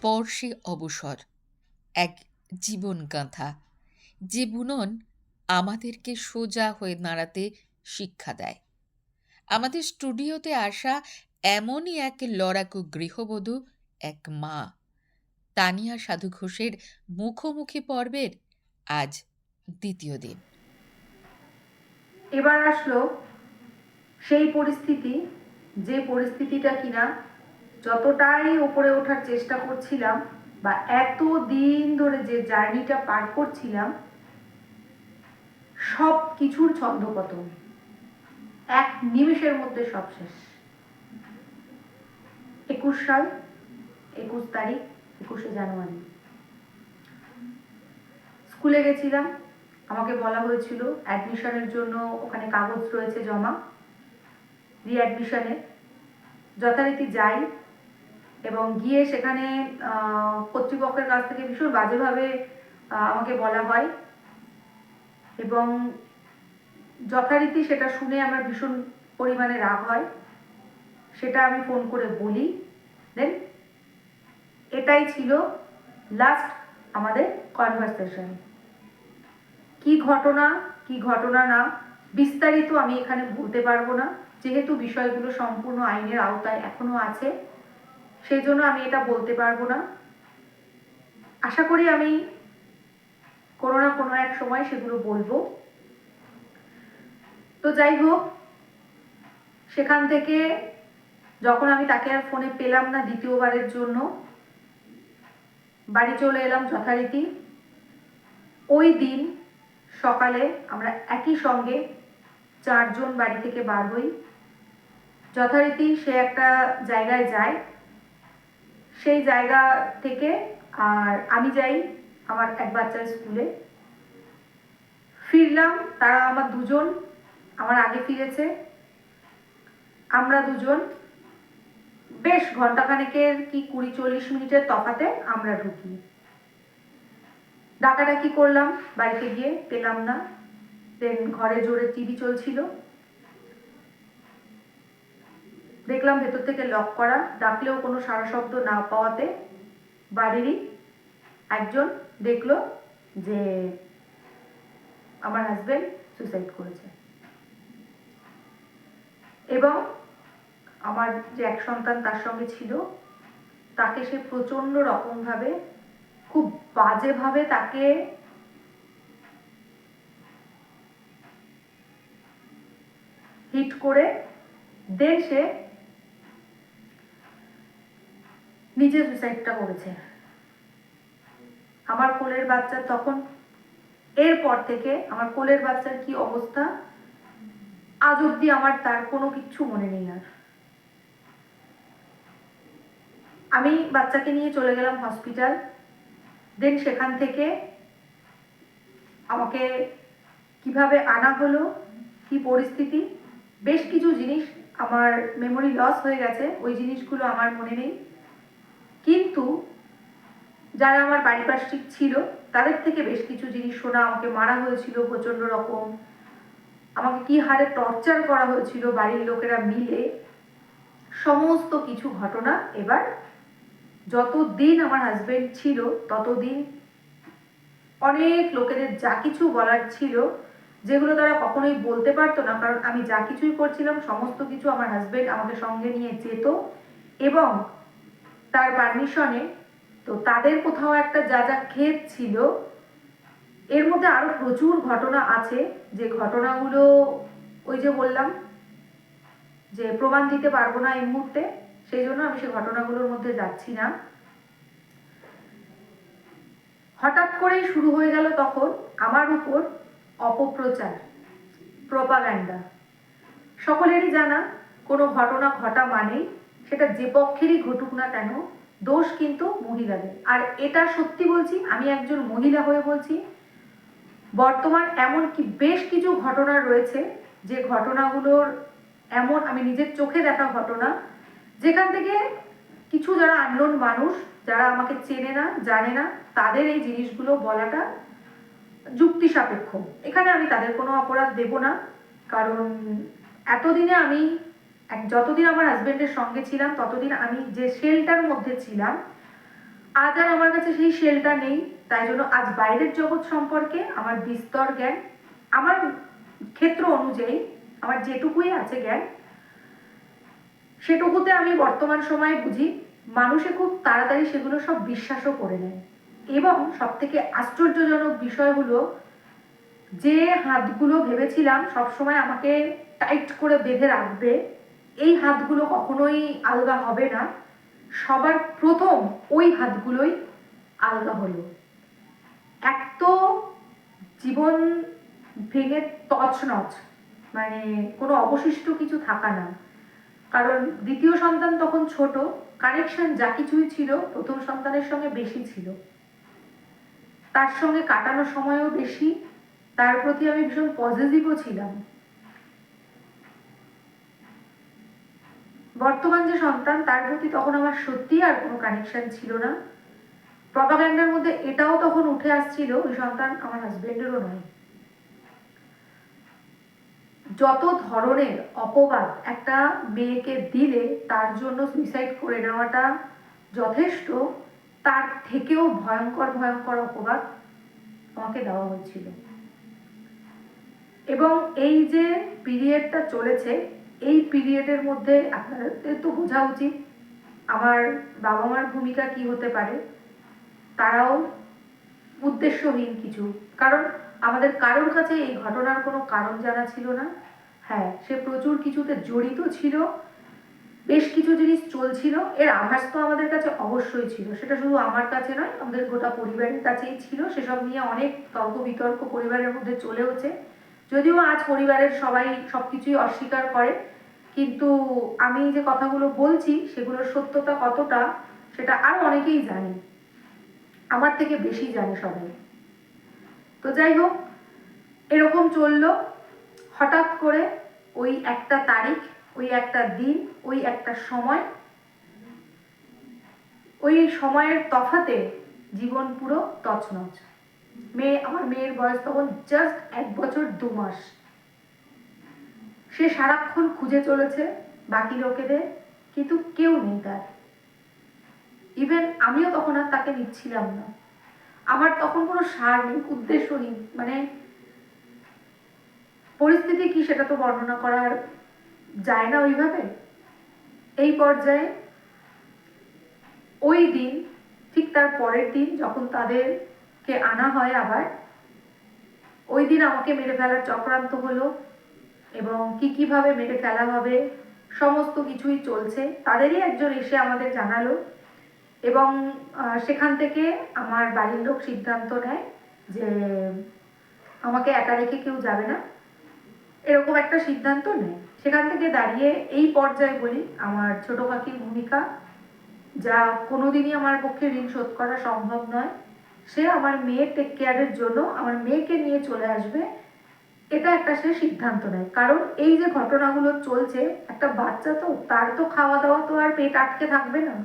স্পর্শে অবসর, এক জীবনগাথা। যে বুনন আমাদেরকে সোজা হয়ে দাঁড়াতে শিক্ষা দেয়। আমাদের স্টুডিওতে আসা এমনই এক লড়াকু গৃহবধূ, এক মা। তানিয়া সাধু ঘোষের মুখোমুখি পর্বের আজ দ্বিতীয় দিন। এবার আসলো সেই পরিস্থিতি, যে পরিস্থিতিটা কিনা যতটাই ওপরে ওঠার চেষ্টা করছিলাম বা এত দিন ধরে যে জার্নিটা পার করছিলাম, সব কিছুর ছন্দপতন এক নিমেষের মধ্যে সব শেষ। একুশ সাল, একুশ তারিখ, একুশে জানুয়ারি। স্কুলে গেছিলাম। আমাকে বলা হয়েছিল, অ্যাডমিশনের জন্য ওখানে কাগজ রয়েছে জমা। রিঅ্যাডমিশনে যথারীতি যাই। এবং গিয়ে সেখানে কর্তৃপক্ষের কাছ থেকে ভীষণ বাজেভাবে আমাকে বলা হয়। এবং যথারীতি সেটা শুনে আমার ভীষণ পরিমাণে রাগ হয়। সেটা আমি ফোন করে বলি। দেন এটাই ছিল লাস্ট আমাদের কনভারসেশন কি ঘটনা কি ঘটনা না, বিস্তারিত আমি এখানে বলতে পারব না। যেহেতু বিষয়গুলো সম্পূর্ণ আইনের আওতায় এখনও আছে। সেই জন্য আমি এটা বলতে পারব না। আশা করি আমি কোনো না কোনো এক সময় সেগুলো বলব। তো যাই হোক, সেখান থেকে যখন আমি তাকে আর ফোনে পেলাম না দ্বিতীয়বারের জন্য, বাড়ি চলে এলাম যথারীতি। ওই দিন সকালে আমরা একই সঙ্গে চারজন বাড়ি থেকে বার হই। যথারীতি সে একটা জায়গায় যায়। সেই জায়গা থেকে আর আমি যাই আমার এক বাচ্চার স্কুলে। ফিরলাম, তারা আমার দুজন, আমার আগে ফিরেছে। আমরা দুজন, বেশ ঘন্টাখানেকের কি কুড়ি চল্লিশ মিনিটের তফাতে আমরা ঢুকি। ডাকাডাকি করলাম বাড়িতে গিয়ে, পেলাম না। দেন ঘরে জোরে টিভি চলছিল। দেখলাম ভেতর থেকে লক করা। ডাকলেও কোনো সারা শব্দ না পাওয়াতে বাড়িরই একজন দেখল যে আমার হাজবেন্ড সুইসাইড করেছে। এবং আমার যে এক সন্তান তার সঙ্গে ছিল, তাকে সে প্রচণ্ড রকমভাবে, খুব বাজেভাবে তাকে হিট করে দেন সে নিজে সুসাইডটা করেছে। আমার কোলের বাচ্চা তখন, এরপর থেকে আমার কোলের বাচ্চার কি অবস্থা? আজ অব্দি আমার তার কোনো কিচ্ছু মনে নেই আর। আমি বাচ্চাকে নিয়ে চলে গেলাম হসপিটাল দেন সেখান থেকে আমাকে কীভাবে আনা হলো, কি পরিস্থিতি, বেশ কিছু জিনিস আমার মেমোরি লস হয়ে গেছে, ওই জিনিসগুলো আমার মনে নেই। কিন্তু যারা আমার পারিপার্শ্বিক ছিল, তাদের থেকে বেশ কিছু জিনিস শোনা আমাকে মারা হয়েছিল প্রচণ্ড রকম। আমাকে কি হারে টর্চার করা হয়েছিল বাড়ির লোকেরা মিলে। সমস্ত কিছু ঘটনা এবার যতদিন আমার হাজবেন্ড ছিল, ততদিন অনেক লোকেদের যা কিছু বলার ছিল, যেগুলো তারা কখনোই বলতে পারতো না, কারণ আমি যা কিছুই করছিলাম, সমস্ত কিছু আমার হাজবেন্ড আমাকে সঙ্গে নিয়ে যেত এবং তার পারমিশনে তো তাদের কোথাও একটা যা যা ক্ষেত ছিল, এর মধ্যে আরও প্রচুর ঘটনা আছে। যে ঘটনাগুলো ওই যে বললাম, যে প্রমাণ দিতে পারব না এই মুহূর্তে, সেই জন্য আমি সেই ঘটনাগুলোর মধ্যে যাচ্ছি না। হঠাৎ করেই শুরু হয়ে গেল তখন আমার উপর অপপ্রচার প্রপাগ্যান্ডা সকলেরই জানা, কোনো ঘটনা ঘটা মানেই সেটা যে পক্ষেরই ঘটুক না কেন, দোষ কিন্তু মহিলাদের। আর এটা সত্যি বলছি, আমি একজন মহিলা হয়ে বলছি, বর্তমান এমন কি বেশ কিছু ঘটনা রয়েছে, যে ঘটনাগুলোর এমন আমি নিজের চোখে দেখা ঘটনা, যেখান থেকে কিছু যারা আননোন মানুষ, যারা আমাকে চেনে না, জানে না, তাদের এই জিনিসগুলো বলাটা যুক্তি সাপেক্ষ এখানে আমি তাদের কোনো অপরাধ দেব না, কারণ এতদিনে আমি যতদিন আমার হাজবেন্ডের সঙ্গে ছিলাম, ততদিন আমি যে শেলটার মধ্যে ছিলাম, আজ আর আমার কাছে সেই শেলটা নেই। তাই জন্য আজ বাইরের জগৎ সম্পর্কে আমার বিস্তর জ্ঞান, আমার ক্ষেত্র অনুযায়ী, আমার যেটুকুই আছে জ্ঞান, সেটুকুতে আমি বর্তমান সময়ে বুঝি, মানুষে খুব তাড়াতাড়ি সেগুলো সব বিশ্বাসও করে নেয়। এবং সব থেকে আশ্চর্যজনক বিষয় হলো, যে হাতগুলো ভেবেছিলাম সবসময় আমাকে টাইট করে বেঁধে রাখবে এই হাতগুলো কখনোই আলগা হবে না। সবার প্রথম ওই হাতগুলোই আলগা হলো। এক তো জীবন ভেঙে তছনছ মানে কোনো অবশিষ্ট কিছু থাকা না। কারণ দ্বিতীয় সন্তান তখন ছোট কানেকশন যা কিছুই ছিল প্রথম সন্তানের সঙ্গে বেশি ছিল। তার সঙ্গে কাটানো সময়ও বেশি, তার প্রতি আমি ভীষণ পজিটিভও ছিলাম। বর্তমান যে সন্তান, তার প্রতি তখন আমার সত্যি আর কোনো কানেকশন ছিল না। প্রপাগ্যান্ডার মধ্যে এটাও তখন উঠে আসছিল, ওই সন্তান আমার হাজবেন্ডেরও নয়। যত ধরনের অপবাদ একটা মেয়েকে দিলে, তার জন্য সুইসাইড করে নেওয়াটা যথেষ্ট, তার থেকেও ভয়ঙ্কর ভয়ঙ্কর অপবাদ আমাকে দেওয়া হয়েছিল এবং এই যে পিরিয়ডটা চলেছে এই পিরিয়ডের মধ্যে আপনাদের তো বোঝা উচিত আমার বাবা মার ভূমিকা কি হতে পারে। তারাও উদ্দেশ্যহীন কিছু। কারণ আমাদের কারোর কাছে এই ঘটনার কোনো কারণ জানা ছিল না। হ্যাঁ সে প্রচুর কিছুতে জড়িত ছিল। বেশ কিছু জিনিস চলছিল। এর আভাস তো আমাদের কাছে অবশ্যই ছিল। সেটা শুধু আমার কাছে নয়, আমাদের গোটা পরিবারের কাছেই ছিল। সেসব নিয়ে অনেক তর্ক বিতর্ক পরিবারের মধ্যে চলেওছে। যদিও আজ পরিবারের সবাই সব কিছুই অস্বীকার করে, কিন্তু আমি যে কথাগুলো বলছি সেগুলোর সত্যতা কতটা সেটা আরও অনেকেই জানে। আমার থেকে বেশি জানে সবাই। তো যাই হোক, এরকম চলল। হঠাৎ করে ওই একটা তারিখ, ওই একটা দিন, ওই একটা সময়, ওই সময়ের তফাতে জীবন পুরো তছনছ। মেয়ে, আমার মেয়ের বয়স তখন জাস্ট এক বছর দু মাস। সে সারাক্ষণ খুঁজে চলেছে বাকি লোকেদের, কিন্তু কেউ নেই তার। ইভেন আমিও তখন আর তাকে নিচ্ছিলাম না। আমার তখন কোনো সার নেই উদ্দেশ্যহীন মানে পরিস্থিতি কি সেটা তো বর্ণনা করার যায় না ওইভাবে। এই পর্যায়ে ওই দিন, ঠিক তার পরের দিন যখন তাদেরকে আনা হয় আবার। ওই দিন আমাকে মেরে ফেলার চক্রান্ত হলো এবং কি কীভাবে মেরে ফেলা হবে, সমস্ত কিছুই চলছে। তাদেরই একজন এসে আমাদের জানালো এবং সেখান থেকে আমার বাড়ির লোক সিদ্ধান্ত নেয় যে আমাকে একা রেখে কেউ যাবে না। এরকম একটা সিদ্ধান্ত নেয়। সেখান থেকে দাঁড়িয়ে এই পর্যায়ে বলি, আমার ছোট কাকির ভূমিকা, যা কোনোদিনই আমার পক্ষে ঋণ শোধ করা সম্ভব নয়। সে আমার মেয়ের টেক কেয়ারের জন্য আমার মেয়েকে নিয়ে চলে আসবে। এটা একটা সে সিদ্ধান্ত নেয়। কারণ এই যে ঘটনাগুলো চলছে, একটা বাচ্চা তো, তার তো খাওয়া দাওয়া তো আর পেট আটকে থাকবে না।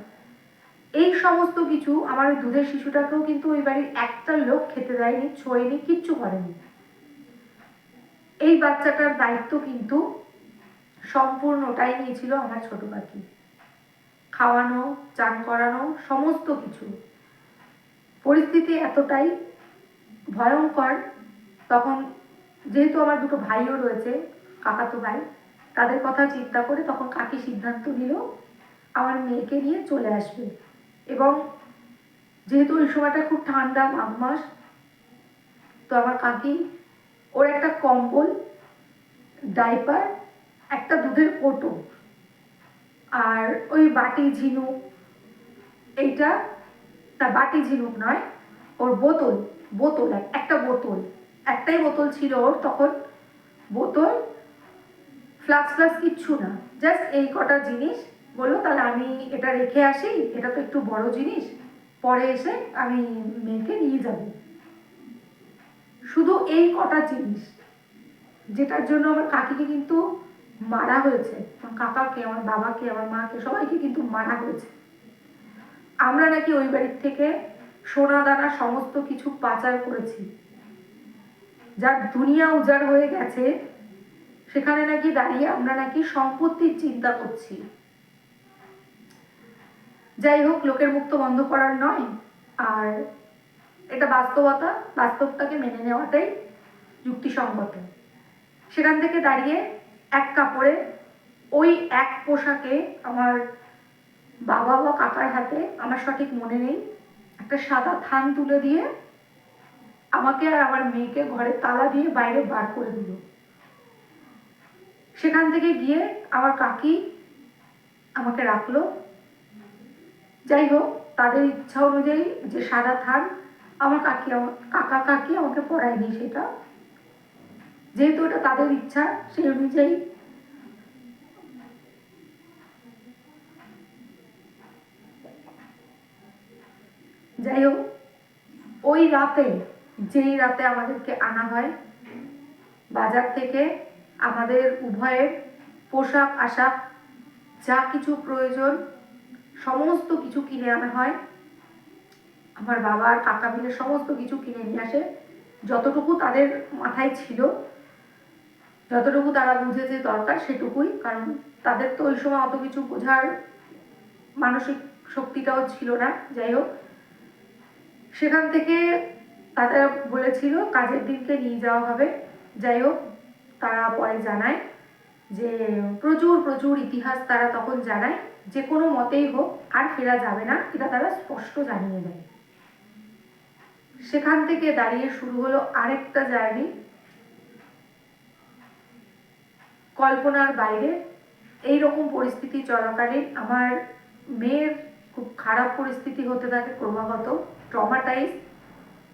এই সমস্ত কিছু আমার ওই দুধের শিশুটাকেও কিন্তু ওই বাড়ির একটা লোক খেতে দেয়নি, ছোঁয়নি, কিচ্ছু করেনি। এই বাচ্চাটার দায়িত্ব কিন্তু সম্পূর্ণটাই নিয়েছিল আমার ছোট পাখি খাওয়ানো, চান করানো, সমস্ত কিছু। পরিস্থিতি এতটাই ভয়ঙ্কর, তখন যেহেতু আমার দুটো ভাইও রয়েছে, কাকাতো ভাই, তাদের কথা চিন্তা করে তখন কাকি সিদ্ধান্ত নিল আমার মেয়েকে নিয়ে চলে আসবে। এবং যেহেতু ওই সময়টা খুব ঠান্ডা মাঘ মাস তো আমার কাকি ওর একটা কম্বল, ডাইপার, একটা দুধের কোটো আর ওই বাটি, ঝিনুক, এইটা তা বাটি ঝিনুক নয়, ওর বোতল বোতল একটা বোতল। একটাই বোতল ছিল ওর তখন। বোতল ফ্লাক্স ফ্লাক্স কিচ্ছু না। জাস্ট এই কটা জিনিস। বলল, তাহলে আমি এটা রেখে আসি। এটা তো একটু বড় জিনিস। পরে এসে আমি মেয়েকে নিয়ে যাব। শুধু এই কটা জিনিস, যেটার জন্য আমার কাকিকে কিন্তু মারা হয়েছে। কাকাকে, আমার বাবাকে, আমার মাকে, সবাইকে কিন্তু মারা হয়েছে। আমরা নাকি ওই বাড়ির থেকে সোনা দানা সমস্ত কিছু পাচার করেছি। যার দুনিয়া উজাড় হয়ে গেছে, সেখানে নাকি দাঁড়িয়ে আমরা নাকি সম্পত্তির চিন্তা করছি। যাই হোক, লোকের মুক্ত বন্ধ করার নয়। আর এটা বাস্তবতা বাস্তবটাকে মেনে নেওয়াটাই যুক্তিসঙ্গত। সেখান থেকে দাঁড়িয়ে এক কাপড়ে ওই এক পোশাকে আমার বাবা বা কাকার হাতে আমার সঠিক মনে নেই। একটা সাদা থান তুলে দিয়ে আমাকে আর আমার মেয়েকে ঘরে তালা দিয়ে বাইরে বার করে দিল। সেখান থেকে গিয়ে আমার কাকি আমাকে রাখল। যাই হোক, তাদের ইচ্ছা অনুযায়ী যে সাদা থান আমার কাকি কাকা কাকি আমাকে পড়ায়নি সেটা। যেহেতু এটা তাদের ইচ্ছা, সেই অনুযায়ী যাই হোক, ওই রাতে, যেই রাতে আমাদেরকে আনা হয়, বাজার থেকে আমাদের উভয়ের পোশাক, আশাক, যা কিছু প্রয়োজন, সমস্ত কিছু কিনে আনা হয়। আমার বাবা আর কাকা মিলে সমস্ত কিছু কিনে নিয়ে আসে। যতটুকু তাদের মাথায় ছিল, যতটুকু তারা বুঝেছে দরকার সেটুকুই, কারণ তাদের তো ওই সময় অত কিছু বোঝার মানসিক শক্তিটাও ছিল না। যাই হোক সেখান থেকে তাদের বলেছিল কাজের দিনকে নিয়ে যাওয়া হবে। যাই হোক, তারা পরে জানায় যে প্রচুর প্রচুর ইতিহাস তারা তখন জানায়। যে কোনো মতেই হোক, আর ফেরা যাবে না, এটা তারা স্পষ্ট জানিয়ে দেয়। সেখান থেকে দাঁড়িয়ে শুরু হলো আরেকটা জার্নি। কল্পনার বাইরে। এই রকম পরিস্থিতি চলাকালীন আমার মেয়ের খুব খারাপ পরিস্থিতি হতে থাকে ক্রমাগত। ট্রমাটাইজ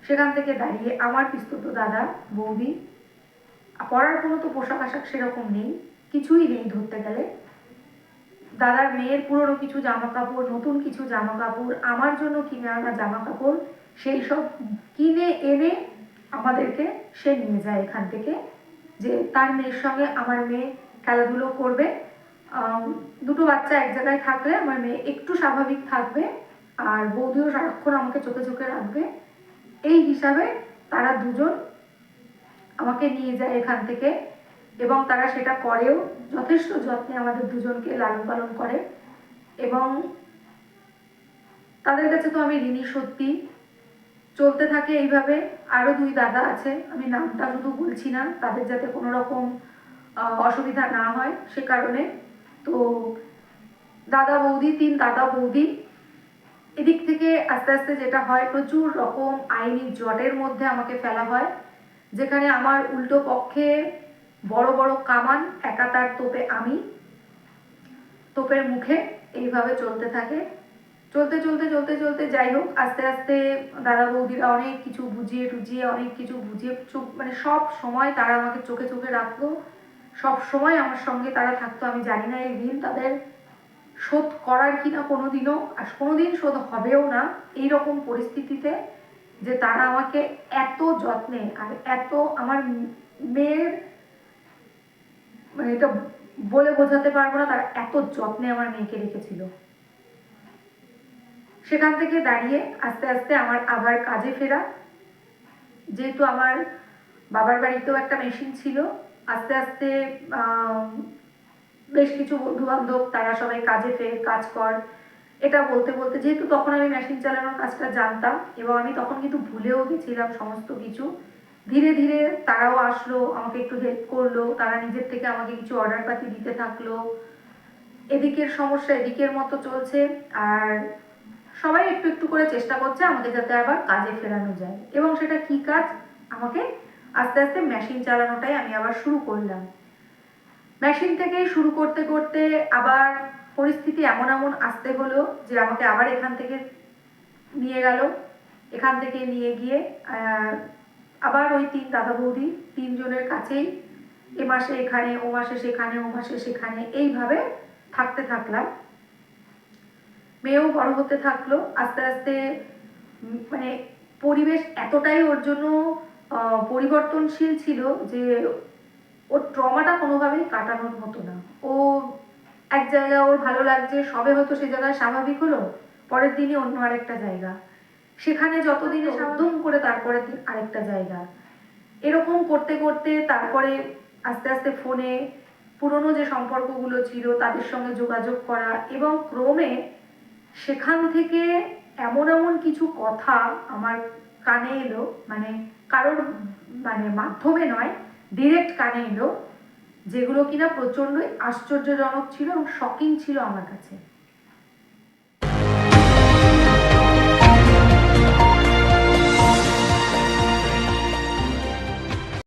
সেখান থেকে দাঁড়িয়ে আমার পিস্তত দাদা, বৌদি পরার কোনো তো পোশাক আশাক সেরকম নেই, কিছুই নেই ধরতে গেলে। দাদার মেয়ের পুরনো কিছু জামা কাপড় নতুন কিছু জামা কাপড় আমার জন্য কিনে আনা জামা কাপড় সেই সব কিনে, এনে আমাদেরকে সে নিয়ে যায় এখান থেকে, যে তার মেয়ের সঙ্গে আমার মেয়ে খেলাধুলো করবে। দুটো বাচ্চা এক জায়গায় থাকলে আমার মেয়ে একটু স্বাভাবিক থাকবে। আর বৌদিও সারাক্ষণ আমাকে চোখে চোখে রাখবে। এই হিসাবে তারা দুজন আমাকে নিয়ে যায় এখান থেকে এবং তারা সেটা করেও যথেষ্ট যত্নে আমাদের দুজনকে লালন পালন করে এবং তাদের কাছে তো আমি ঋণী সত্যি। চলতে থাকে এইভাবে। আরও দুই দাদা আছে, আমি নামটা শুধু বলছি না, তাদের যাতে কোনো রকম অসুবিধা না হয় সে কারণে। তো দাদা বৌদি, তিন দাদা বৌদি এদিক থেকে আস্তে আস্তে যেটা হয়, প্রচুর রকম আইনি জটের মধ্যে আমাকে ফেলা হয়, যেখানে আমার উল্টো পক্ষে বড় বড় কামান একাতার তোপে আমি, তোপের মুখে এইভাবে চলতে থাকে। চলতে চলতে চলতে চলতে যাই হোক, আস্তে আস্তে দাদা বৌদিরা অনেক কিছু বুঝিয়ে টুজিয়ে অনেক কিছু বুঝিয়ে চোখ মানে সব সময় তারা আমাকে চোখে চোখে রাখতো। সব সময় আমার সঙ্গে তারা থাকতো, আমি জানি না এই দিন তাদের শোধ করার কিনা কোনোদিনও, আর কোনোদিন শোধ হবেও না এই রকম পরিস্থিতিতে যে তারা আমাকে এত যত্নে আর এত আমার মেয়ের মানে এটা বলে বোঝাতে পারব না, তারা এত যত্নে আমার মেয়েকে রেখেছিল। সেখান থেকে দাঁড়িয়ে আস্তে আস্তে আমার আবার কাজে ফেরা। যেহেতু আমার বাবার বাড়িতেও একটা মেশিন ছিল, আস্তে আস্তে বেশ কিছু বন্ধু বান্ধব তারা সবাই কাজে ফের কাজ কর। এটা বলতে বলতে, যেহেতু তখন আমি মেশিন চালানোর কাজটা জানতাম এবং আমি তখন কিন্তু ভুলেও গেছিলাম সমস্ত কিছু, ধীরে ধীরে তারাও আসলো, আমাকে একটু হেল্প করল, তারা নিজের থেকে আমাকে কিছু অর্ডার পাতি দিতে থাকল। এদিকের সমস্যা এদিকের মতো চলছে, আর সবাই একটু একটু করে চেষ্টা করছে আমাকে যাতে আবার কাজে ফেরানো যায়। এবং সেটা কি কাজ? আমাকে আস্তে আস্তে মেশিন চালানোটাই আমি আবার শুরু করলাম। মেশিন থেকেই শুরু করতে করতে আবার পরিস্থিতি এমন এমন আসতে হলো যে আমাকে আবার এখান থেকে নিয়ে গেল। এখান থেকে নিয়ে গিয়ে আবার ওই তিন দাদা বৌদি তিনজনের কাছেই এ মাসে এখানে, ও মাসে সেখানে, ও মাসে সেখানে এইভাবে থাকতে থাকলাম। মেয়েও বড় হতে থাকল। আস্তে আস্তে মানে পরিবেশ এতটাই ওর জন্য পরিবর্তনশীল ছিল যে ওর ট্রমাটা কোনোভাবেই কাটানোর মতো না। ও এক জায়গায় ওর ভালো লাগছে সবে হয়তো সে জায়গায় স্বাভাবিক হলো পরের দিনই অন্য আরেকটা জায়গা। সেখানে যতদিনে সাবধান করে তারপরের দিন আরেকটা জায়গা। এরকম করতে করতে তারপরে আস্তে আস্তে ফোনে পুরনো যে সম্পর্কগুলো ছিল তাদের সঙ্গে যোগাযোগ করা এবং ক্রমে সেখান থেকে এমন এমন কিছু কথা আমার কানে এলো মানে কারোর মানে মাধ্যমে নয় ডিরেক্ট কানে এলো যেগুলো কিনা প্রচণ্ডই আশ্চর্যজনক ছিল এবং শকিং ছিল আমার কাছে।